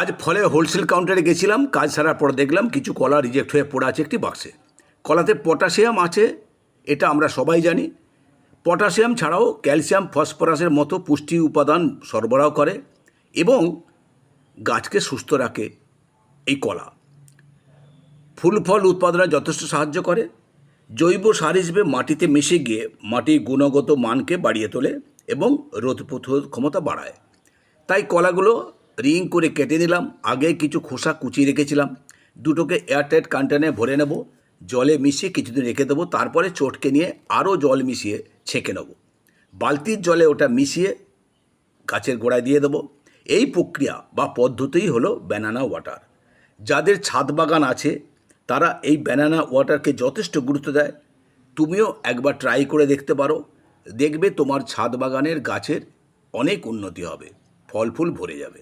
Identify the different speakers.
Speaker 1: আজ ফলে হোলসেল কাউন্টারে গেছিলাম, কাজ সারার পর দেখলাম কিছু কলা রিজেক্ট হয়ে পড়ে আছে একটি বাক্সে কলাতে পটাশিয়াম আছে, এটা আমরা সবাই জানি। পটাশিয়াম ছাড়াও ক্যালসিয়াম ফসফরাসের মতো পুষ্টি উপাদান সরবরাহ করে এবং গাছকে সুস্থ রাখে এই কলা। ফুল ফল উৎপাদনে যথেষ্ট সাহায্য করে। জৈব সার হিসেবে মাটিতে মিশে গিয়ে মাটির গুণগত মানকে বাড়িয়ে তোলে এবং রোদ প্রতিরোধ ক্ষমতা বাড়ায়। তাই কলাগুলো রিং করে কেটে নিলাম, আগে কিছু খোসা কুচিয়ে রেখেছিলাম, দুটোকে এয়ারটাইট কন্টেনারে ভরে নেব, জলে মিশিয়ে কিছুদিন রেখে দেবো, তারপরে চটকে নিয়ে আরও জল মিশিয়ে ছেঁকে নেব। বালতির জলে ওটা মিশিয়ে গাছের গোড়ায় দিয়ে দেবো। এই প্রক্রিয়া বা পদ্ধতিই হলো ব্যানানা ওয়াটার যাদের ছাদ বাগান আছে, তারা এই ব্যানানা ওয়াটারকে যথেষ্ট গুরুত্ব দেয়। তুমিও একবার ট্রাই করে দেখতে পারো, দেখবে তোমার ছাদ বাগানের গাছের অনেক উন্নতি হবে, ফল ফুল ভরে যাবে।